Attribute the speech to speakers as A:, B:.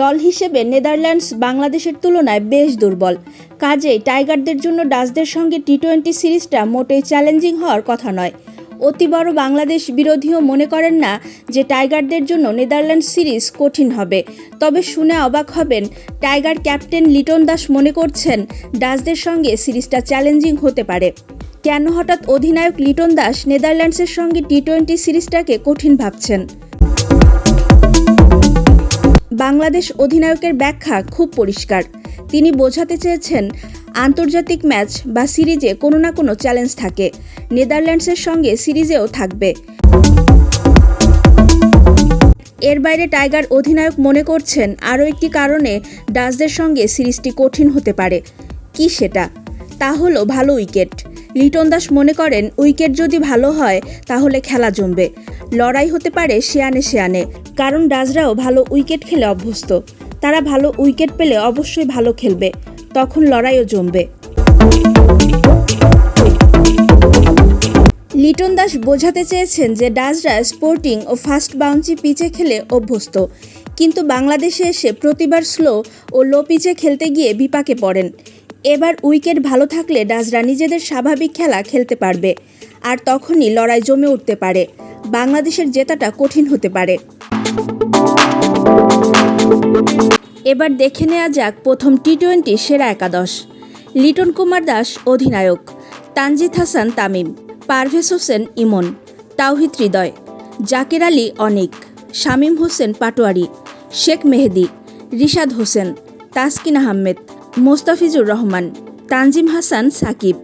A: দল হিসেবে নেদারল্যান্ডস বাংলাদেশের তুলনায় বেশ দুর্বল। কাজেই টাইগারদের জন্য ডাচদের সঙ্গে টি টোয়েন্টি সিরিজটা মোটেই চ্যালেঞ্জিং হওয়ার কথা নয়। অতি বড় বাংলাদেশ বিরোধীও মনে করেন না যে টাইগারদের জন্য নেদারল্যান্ড সিরিজ কঠিন হবে। তবে শুনে অবাক হবেন, টাইগার ক্যাপ্টেন লিটন দাস মনে করছেন ডাচদের সঙ্গে সিরিজটা চ্যালেঞ্জিং হতে পারে। কেন হঠাৎ অধিনায়ক লিটন দাস নেদারল্যান্ডসের সঙ্গে টি টোয়েন্টি সিরিজটাকে কঠিন ভাবছেন? বাংলাদেশ অধিনায়কের ব্যাখ্যা খুব পরিষ্কার। তিনি বোঝাতে চেয়েছেন, আন্তর্জাতিক ম্যাচ বা সিরিজে কোনো না কোনো চ্যালেঞ্জ থাকে। নেদারল্যান্ডসের সঙ্গে সিরিজেও থাকবে। এর বাইরে টাইগার অধিনায়ক মনে করছেন, আরও একটি কারণে ডাচদের সঙ্গে সিরিজটি কঠিন হতে পারে। কি সেটা? তা হলো ভালো উইকেট। লিটন দাস মনে করেন, উইকেট যদি ভালো হয়, তাহলে খেলা জমবে। লড়াই হতে পারে শেয়ানে শেয়ানে কারণ ডাজরাও ভালো উইকেট খেলে অভ্যস্ত। তারা ভালো উইকেট পেলে অবশ্যই ভালো খেলবে। তখন লড়াইও জমবে। লিটন দাস বোঝাতে চেয়েছেন যে ডাজরা স্পোর্টিং ও ফাস্ট বাউন্সি পিচে খেলে অভ্যস্ত। কিন্তু বাংলাদেশে এসে প্রতিবার স্লো ও লো পিচে খেলতে গিয়ে বিপাকে পড়েন। এবার উইকেট ভালো থাকলে ডাজরা নিজেদের স্বাভাবিক খেলা খেলতে পারবে। আর তখনই লড়াই জমে উঠতে পারে। বাংলাদেশের জেতাটা কঠিন হতে পারে। এবার দেখে নেওয়া যাক প্রথম টি টোয়েন্টি সেরা একাদশ। লিটন কুমার দাস অধিনায়ক, তানজিদ হাসান তামিম, পারভেজ হোসেন ইমন, তাওহিদ হৃদয়, জাকের আলী অনিক, শামীম হোসেন পাটোয়ারি, শেখ মেহেদি, রিশাদ হোসেন, তাসকিন আহমেদ, মোস্তাফিজুর রহমান, তানজিম হাসান সাকিব।